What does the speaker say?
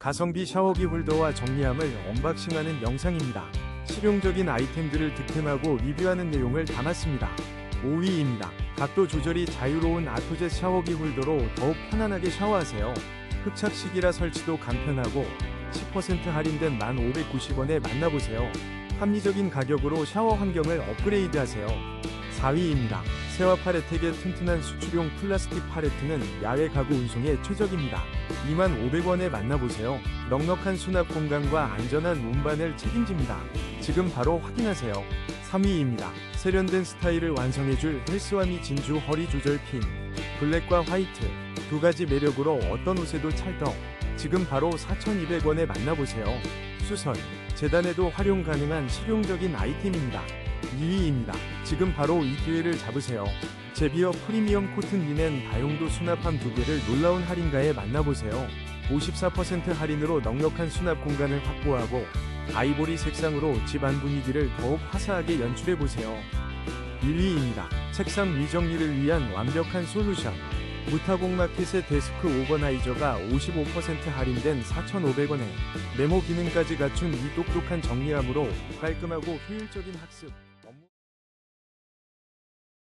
가성비 샤워기 홀더와 정리함을 언박싱하는 영상입니다. 실용적인 아이템들을 득템하고 리뷰하는 내용을 담았습니다. 5위입니다. 각도 조절이 자유로운 아토젯 샤워기 홀더로 더욱 편안하게 샤워하세요. 흡착식이라 설치도 간편하고 10% 할인된 1,590원에 만나보세요. 합리적인 가격으로 샤워 환경을 업그레이드하세요. 4위입니다. 세화 파레텍의 튼튼한 수출용 플라스틱 파레트는 야외 가구 운송에 최적입니다. 25,500원에 만나보세요. 넉넉한 수납 공간과 안전한 운반을 책임집니다. 지금 바로 확인하세요. 3위입니다. 세련된 스타일을 완성해줄 헬스와미 진주 허리 조절 핀. 블랙과 화이트 두 가지 매력으로 어떤 옷에도 찰떡. 지금 바로 4,200원에 만나보세요. 수선, 재단에도 활용 가능한 실용적인 아이템입니다. 2위입니다. 지금 바로 이 기회를 잡으세요. 제비어 프리미엄 코튼 리넨 다용도 수납함 두 개를 놀라운 할인가에 만나보세요. 54% 할인으로 넉넉한 수납 공간을 확보하고 아이보리 색상으로 집안 분위기를 더욱 화사하게 연출해보세요. 1위입니다. 책상 위정리를 위한 완벽한 솔루션. 무타공 마켓의 데스크 오거나이저가 55% 할인된 4,500원에 메모 기능까지 갖춘 이 똑똑한 정리함으로 깔끔하고 효율적인 학습.